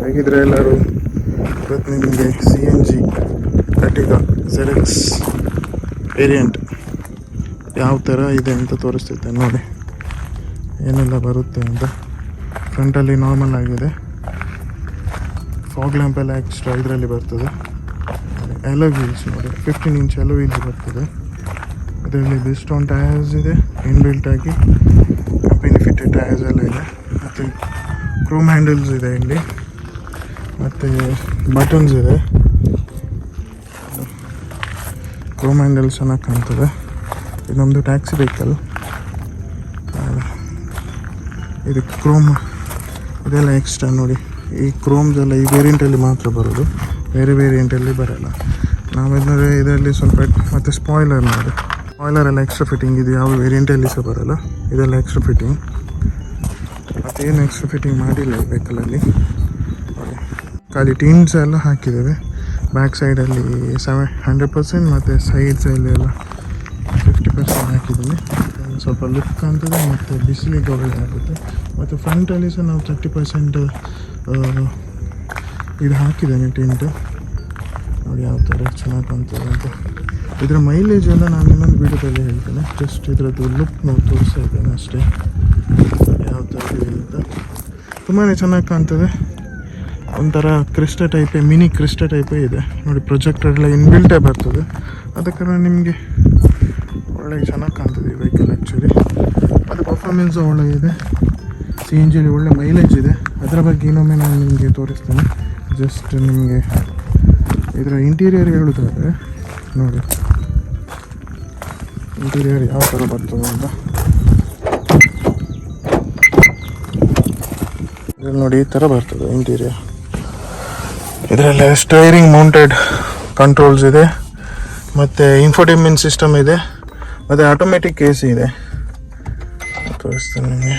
ಹಾಗಿದ್ರೆ ಎಲ್ಲರೂ ಇವತ್ತು ನಿಮಗೆ ಸಿ ಎನ್ ಜಿ ಕಟಿಗ ಜೆರೆಕ್ಸ್ ವೇರಿಯಂಟ್ ಯಾವ ಥರ ಇದೆ ಅಂತ ತೋರಿಸ್ತಿದ್ದೆ ನೋಡಿ. ಏನೆಲ್ಲ ಬರುತ್ತೆ ಅಂತ. ಫ್ರಂಟಲ್ಲಿ ನಾರ್ಮಲ್ ಆಗಿದೆ. ಫಾಗ್ ಲ್ಯಾಂಪ್ ಎಲ್ಲ ಎಕ್ಸ್ಟ್ರಾ ಇದರಲ್ಲಿ ಬರ್ತದೆ. ಎಲೋ ವೀಲ್ಸ್ ನೋಡಿ. ಫಿಫ್ಟೀನ್ ಇಂಚ್ ಎಲ್ಲ ವೀಲ್ಸ್ ಬರ್ತದೆ. ಇದರಲ್ಲಿ ಬಿಸ್ಟೋನ್ ಟಯರ್ಸ್ ಇದೆ. ಇನ್ಬಿಲ್ಟ್ ಆಗಿ ಕಂಪನಿ ಫಿಟ್ಟೆಡ್ ಟಯರ್ಸ್ ಎಲ್ಲ ಇದೆ. ಮತ್ತು ಕ್ರೋಮ್ ಹ್ಯಾಂಡಲ್ಸ್ ಇದೆ ಇಲ್ಲಿ. ಮತ್ತು ಬಟನ್ಸ್ ಇದೆ. ಕ್ರೋಮ್ ಹ್ಯಾಂಡಲ್ಸ್ ಚೆನ್ನಾಗಿ ಕಾಣ್ತದೆ. ಇದೊಂದು ಟ್ಯಾಕ್ಸಿ ವೆಹಿಕಲ್ ಇದು ಕ್ರೋಮ್ ಇದೆಲ್ಲ ಎಕ್ಸ್ಟ್ರಾ ನೋಡಿ. ಈ ಕ್ರೋಮ್ದೆಲ್ಲ ಈ ವೇರಿಯಂಟಲ್ಲಿ ಮಾತ್ರ ಬರೋದು. ಬೇರೆ ವೇರಿಯಂಟಲ್ಲಿ ಬರೋಲ್ಲ. ನಾವೇನಾದ್ರೆ ಇದರಲ್ಲಿ ಸ್ವಲ್ಪ ಮತ್ತು ಸ್ಪಾಯ್ಲರ್ ನೋಡಿ. ಸ್ಪಾಯ್ಲರ್ ಎಲ್ಲ ಎಕ್ಸ್ಟ್ರಾ ಫಿಟ್ಟಿಂಗ್ ಇದು ಯಾವ ವೇರಿಯಂಟಲ್ಲಿ ಸಹ ಬರೋಲ್ಲ. ಇದೆಲ್ಲ ಎಕ್ಸ್ಟ್ರಾ ಫಿಟ್ಟಿಂಗ್ ಮತ್ತೇನು ಎಕ್ಸ್ಟ್ರಾ ಫಿಟ್ಟಿಂಗ್ ಮಾಡಿಲ್ಲ ಈ ವೆಹಿಕಲಲ್ಲಿ. ಖಾಲಿ ಟೀನ್ಸ್ ಎಲ್ಲ ಹಾಕಿದ್ದೇವೆ. ಬ್ಯಾಕ್ ಸೈಡಲ್ಲಿ ಸೆವೆ ಹಂಡ್ರೆಡ್ ಪರ್ಸೆಂಟ್ ಮತ್ತು ಸೈಡ್ಸಲ್ಲಿ ಎಲ್ಲ ಫಿಫ್ಟಿ ಪರ್ಸೆಂಟ್ ಹಾಕಿದ್ದೀನಿ ಸ್ವಲ್ಪ ಲುಕ್ ಕಾಣ್ತದೆ ಮತ್ತು ಬಿಸಿಲಿಗೆ ಒಳ್ಳೆಯದಾಗುತ್ತೆ ಮತ್ತು ಫ್ರಂಟಲ್ಲಿ ಸಹ ನಾವು ತರ್ಟಿ ಪರ್ಸೆಂಟ್ ಇದು ಹಾಕಿದ್ದೇನೆ ಟೆಂಟ್. ನೋಡಿ ಯಾವ ಥರ ಚೆನ್ನಾಗಿ ಕಾಣ್ತದೆ ಅಂತ. ಇದರ ಮೈಲೇಜ್ ಎಲ್ಲ ನಾನು ಇನ್ನೊಂದು ವೀಡಿಯೋದಲ್ಲಿ ಹೇಳ್ತೇನೆ. ಜಸ್ಟ್ ಇದರದ್ದು ಲುಕ್ ನಾವು ತೋರಿಸ್ತಾ ಇದ್ದೇನೆ ಅಷ್ಟೇ. ಯಾವ ಥರ ಇದೆ ಅಂತ. ತುಂಬಾ ಚೆನ್ನಾಗಿ ಕಾಣ್ತದೆ. ಒಂಥರ ಕ್ರಿಸ್ಟ ಟೈಪೇ ಮಿನಿ ಕ್ರಿಸ್ಟ ಟೈಪೇ ಇದೆ. ನೋಡಿ ಪ್ರೊಜೆಕ್ಟರ್ ಎಲ್ಲ ಇನ್ಬಿಲ್ಟೇ ಬರ್ತದೆ. ಅದಕ್ಕೆ ನಿಮಗೆ ಒಳ್ಳೆ ಚೆನ್ನಾಗಿ ಕಾಣ್ತದೆ ಈ ವೆಹಿಕಲ್ ಆ್ಯಕ್ಚುಲಿ ಅದು ಪರ್ಫಾರ್ಮೆನ್ಸು ಒಳ್ಳೆಯಿದೆ ಸಿ ಎನ್ ಜಿಲಿ ಒಳ್ಳೆ ಮೈಲೇಜ್ ಇದೆ. ಅದರ ಬಗ್ಗೆ ಇನ್ನೊಮ್ಮೆ ನಾನು ನಿಮಗೆ ತೋರಿಸ್ತೇನೆ. ಜಸ್ಟ್ ನಿಮಗೆ ಇದರ ಇಂಟೀರಿಯರ್ ಹೇಳೋದಾದರೆ, ನೋಡಿ. ಇಂಟೀರಿಯರ್ ಯಾವ ಥರ ಬರ್ತದೆ ಅಂತ. ನೋಡಿ, ಈ ಥರ ಬರ್ತದೆ ಇಂಟೀರಿಯರ್ ಇದರಲ್ಲಿ ಸ್ಟೈರಿಂಗ್ ಮೌಂಟೆಡ್ ಕಂಟ್ರೋಲ್ಸ್ ಇದೆ ಮತ್ತು ಇನ್ಫೋಟೈನ್ಮೆಂಟ್ ಸಿಸ್ಟಮ್ ಇದೆ ಮತ್ತು ಆಟೋಮೆಟಿಕ್ ಎ ಸಿ ಇದೆ. ತೋರಿಸ್ತೀನಿ ನಿಮಗೆ.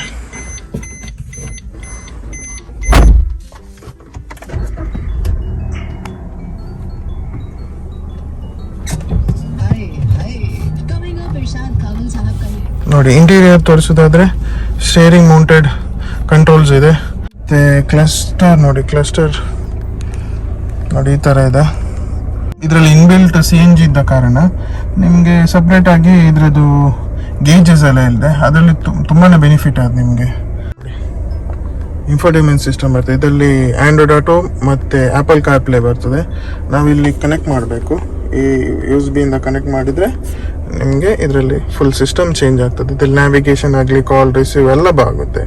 ನೋಡಿ ಇಂಟೀರಿಯರ್ ತೋರಿಸೋದಾದ್ರೆ ಸ್ಟೇರಿಂಗ್ ಮೌಂಟೆಡ್ ಕಂಟ್ರೋಲ್ಸ್ ಇದೆ. ಮತ್ತು ಕ್ಲಸ್ಟರ್ ನೋಡಿ ಕ್ಲಸ್ಟರ್ ನೋಡಿ ಈ ಥರ ಇದೆ. ಇದರಲ್ಲಿ ಇನ್ಬಿಲ್ಟ್ ಸಿ ಎನ್ ಜಿ ಇದ್ದ ಕಾರಣ ನಿಮಗೆ ಸಪ್ರೇಟ್ ಆಗಿ ಇದರದ್ದು ಗೇಜಸ್ ಎಲ್ಲ ಇಲ್ಲದೆ ಅದರಲ್ಲಿ ತುಂಬಾ ಬೆನಿಫಿಟ್ ಆದ ನಿಮಗೆ. ಇನ್ಫೋಟೈನ್ಮೆಂಟ್ ಸಿಸ್ಟಮ್ ಬರ್ತದೆ. ಇದರಲ್ಲಿ ಆ್ಯಂಡ್ರಾಯ್ಡ್ ಆಟೋ ಮತ್ತು ಆ್ಯಪಲ್ ಕಾರ್ಪ್ಲೇ ಬರ್ತದೆ. ನಾವಿಲ್ಲಿ ಕನೆಕ್ಟ್ ಮಾಡಬೇಕು. ಈ ಯೂಸ್ ಬಿಯಿಂದ ಕನೆಕ್ಟ್ ಮಾಡಿದರೆ ನಿಮಗೆ ಇದರಲ್ಲಿ ಫುಲ್ ಸಿಸ್ಟಮ್ ಚೇಂಜ್ ಆಗ್ತದೆ. ಇದರಲ್ಲಿ ನ್ಯಾವಿಗೇಷನ್ ಆಗಲಿ ಕಾಲ್ ರಿಸೀವ್ ಎಲ್ಲ ಬಾಗುತ್ತೆ.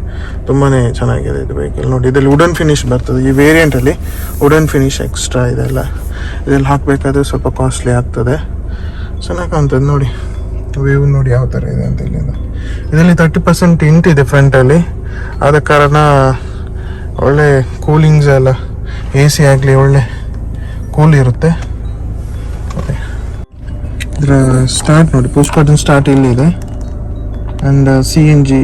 ತುಂಬಾ ಚೆನ್ನಾಗಿದೆ ಇದು ವೆಹಿಕಲ್ ನೋಡಿ, ಇದರಲ್ಲಿ ವುಡನ್ ಫಿನಿಶ್ ಬರ್ತದೆ. ಈ ವೇರಿಯಂಟಲ್ಲಿ ವುಡನ್ ಫಿನಿಶ್ ಎಕ್ಸ್ಟ್ರಾ ಇದೆಲ್ಲ ಇದರಲ್ಲಿ ಹಾಕಬೇಕಾದ್ರೆ ಸ್ವಲ್ಪ ಕಾಸ್ಟ್ಲಿ ಆಗ್ತದೆ. ಚೆನ್ನಾಗಿ ಕಾಣ್ತದೆ ನೋಡಿ. ವ್ಯೂ ನೋಡಿ ಯಾವ ಥರ ಇದೆ ಅಂತ ಇಲ್ಲಿಂದ. ಇದರಲ್ಲಿ ತರ್ಟಿ ಪರ್ಸೆಂಟ್ ಇಂಟ್ ಇದೆ ಫ್ರಂಟಲ್ಲಿ ಆದ ಕಾರಣ ಒಳ್ಳೆ ಕೂಲಿಂಗ್ಸ್ ಎಲ್ಲ ಎ ಸಿ ಆಗಲಿ ಒಳ್ಳೆ ಕೂಲ್ ಇರುತ್ತೆ. ಇದರ ಸ್ಟಾರ್ಟ್ ನೋಡಿ ಪೋಸ್ಟ್ ಬಟನ್ ಸ್ಟಾರ್ಟ್ ಇಲ್ಲಿದೆ. And C N G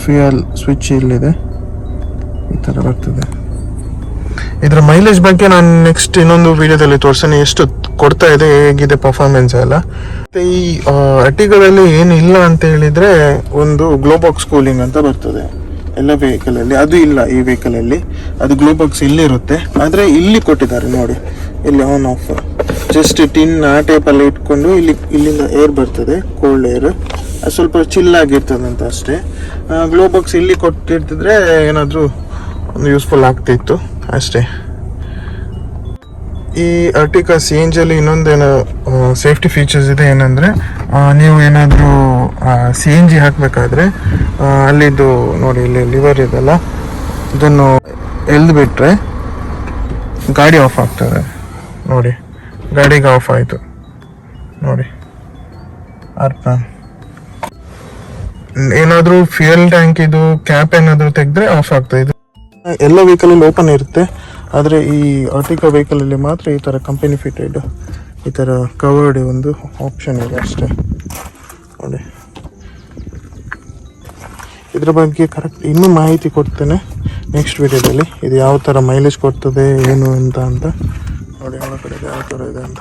fuel switch ಇಲ್ಲಿದೆ. ಈ ಥರ ಬರ್ತದೆ. ಇದರ ಮೈಲೇಜ್ ಬಗ್ಗೆ ನಾನು ನೆಕ್ಸ್ಟ್ ಇನ್ನೊಂದು ವಿಡಿಯೋದಲ್ಲಿ ತೋರಿಸ್ತೇನೆ ಎಷ್ಟು ಕೊಡ್ತಾ ಇದೆ, ಹೇಗಿದೆ ಪರ್ಫಾರ್ಮೆನ್ಸ್ ಎಲ್ಲ. ಮತ್ತು ಈ ಅಟ್ಟಿಗಳಲ್ಲಿ ಏನು ಇಲ್ಲ ಅಂತ ಹೇಳಿದ್ರೆ, ಒಂದು ಗ್ಲೋಬಾಕ್ಸ್ ಕೂಲಿಂಗ್ ಅಂತ ಬರ್ತದೆ. ಎಲ್ಲ ವೆಹಿಕಲಲ್ಲಿ ಅದು ಇಲ್ಲ ಈ ವೆಹಿಕಲಲ್ಲಿ ಅದು ಗ್ಲೋಬಾಕ್ಸ್ ಇಲ್ಲಿರುತ್ತೆ. ಆದರೆ ಇಲ್ಲಿ ಕೊಟ್ಟಿದ್ದಾರೆ ನೋಡಿ. ಇಲ್ಲಿ ಆನ್ ಆಫ್ ಜಸ್ಟ್ ಟಿನ್ ಆ ಟೈಪಲ್ಲಿ ಇಟ್ಕೊಂಡು ಇಲ್ಲಿ, ಇಲ್ಲಿಂದ ಏರ್ ಬರ್ತದೆ ಕೋಲ್ಡ್ ಏರ್ ಸ್ವಲ್ಪ ಚಿಲ್ ಆಗಿರ್ತದಂತ ಅಷ್ಟೇ. ಗ್ಲೋ ಬಾಕ್ಸ್ ಇಲ್ಲಿ ಕೊಟ್ಟಿರ್ತಿದ್ರೆ ಏನಾದರೂ ಒಂದು ಯೂಸ್ಫುಲ್ ಆಗ್ತಿತ್ತು ಅಷ್ಟೇ. ಈ ಅರ್ಟಿಕಾ ಸಿ ಎನ್ ಜಿಯಲ್ಲಿ ಇನ್ನೊಂದೇನು ಸೇಫ್ಟಿ ಫೀಚರ್ಸ್ ಇದೆ ಏನಂದರೆ ನೀವು ಏನಾದರೂ ಸಿ ಎನ್ ಜಿ ಹಾಕಬೇಕಾದ್ರೆ ಅಲ್ಲಿದ್ದು ನೋಡಿ, ಇಲ್ಲಿ ಲಿವರ್ ಇದೆಲ್ಲ, ಇದನ್ನು ಎಳ್ದು ಬಿಟ್ಟರೆ ಗಾಡಿ ಆಫ್ ಆಗ್ತದೆ. ನೋಡಿ. ಗಾಡಿಗೆ ಆಫ್ ಆಯಿತು. ನೋಡಿ. ಅರ್ಥ. ಏನಾದರೂ ಫ್ಯೂಯಲ್ ಟ್ಯಾಂಕ್ ಇದು ಕ್ಯಾಪ್ ಏನಾದರೂ ತೆಗೆದ್ರೆ ಆಫ್ ಆಗ್ತಾ ಇದು. ಎಲ್ಲ ವೆಹಿಕಲಲ್ಲಿ ಓಪನ್ ಇರುತ್ತೆ. ಆದರೆ ಈ ಆರ್ಟಿಕಾ ವೆಹಿಕಲಲ್ಲಿ ಮಾತ್ರ ಈ ಥರ ಕಂಪನಿ ಫಿಟೆಡ್ ಈ ಥರ ಕವರ್ಡ್ ಒಂದು ಆಪ್ಷನ್ ಇದೆ ಅಷ್ಟೇ. ನೋಡಿ. ಇದರ ಬಗ್ಗೆ ಕರೆಕ್ಟ್ ಇನ್ನೂ ಮಾಹಿತಿ ಕೊಡ್ತೇನೆ ನೆಕ್ಸ್ಟ್ ವೀಡಿಯೋದಲ್ಲಿ ಇದು ಯಾವ ಥರ ಮೈಲೇಜ್ ಕೊಡ್ತದೆ, ಏನು ಅಂತ ಅಂತ. ನೋಡಿ ಒಳಗಡೆ ಯಾವ ಥರ ಇದೆ ಅಂತ